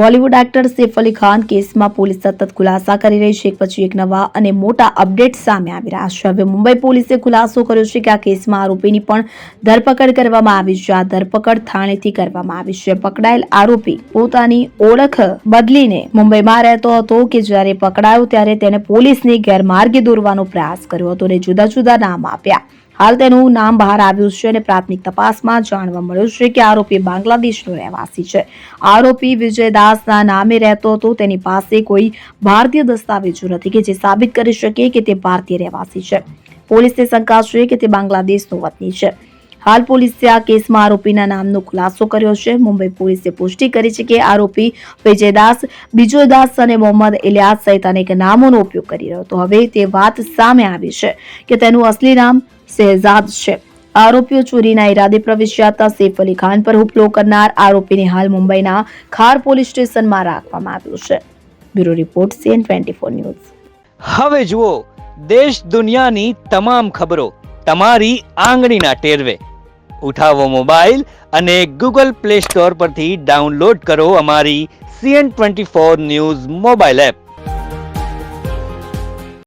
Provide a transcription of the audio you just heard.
Bollywood actor Saif Ali Khan કેસમાં police સતત ખુલાસા કરી રહી છે. એક પછી એક નવા અને મોટા અપડેટ સામે આવી રહ્યા છે. હવે મુંબઈ પોલીસે ખુલાસો કર્યો છે કે આ કેસમાં આરોપીની પણ ધરપકડ કરવામાં આવી છે. આ ધરપકડ થાણેથી કરવામાં આવી છે. પકડાયેલ આરોપી પોતાની ઓળખ બદલીને મુંબઈમાં રહેતો હતો કે જ્યારે પકડાયો ત્યારે તેને પોલીસને ગેરમાર્ગે દોરવાનો પ્રયાસ કર્યો હતો અને જુદા જુદા નામ આપ્યા. હાલ તેનું નામ બહાર આવ્યું છે અને પ્રાથમિક તપાસમાં જાણવા મળ્યું છે કે આરોપી બાંગ્લાદેશનો રહેવાસી છે. આરોપી વિજયદાસના નામે રહેતો હતો, તેની પાસે કોઈ ભારતીય દસ્તાવેજો નથી કે જે સાબિત કરી શકે કે તે ભારતીય રહેવાસી છે. પોલીસને શંકા છે કે તે બાંગ્લાદેશનો વતની છે. હાલ પોલીસે આ કેસમાં આરોપીના નામનો ખુલાસો કર્યો છે. મુંબઈ પોલીસે પુષ્ટિ કરી છે કે આરોપી વિજયદાસ બિજોયદાસ અને મોહમ્મદ ઇલિયાસ સહિત અનેક નામોનો ઉપયોગ કરી રહ્યો હતો. હવે તે વાત સામે આવી છે કે તેનું અસલી નામ શહેજાદ છે. આરોપીઓ ચોરીના ઈરાદે પ્રવેશ્યા હતા સૈફ અલી ખાન પર હુમલો કરનાર આરોપીને હાલ મુંબઈના ખાર પોલીસ સ્ટેશનમાં રાખવામાં આવ્યું છે. Bureau report CN twenty four news. હવે જુઓ, દેશ દુનિયાની તમામ ખબરો તમારી આંગળીના ટેરવે. ઉઠાવો મોબાઈલ અને ગૂગલ પ્લે સ્ટોર પરથી ડાઉનલોડ કરો અમારી CN twenty four news mobile app.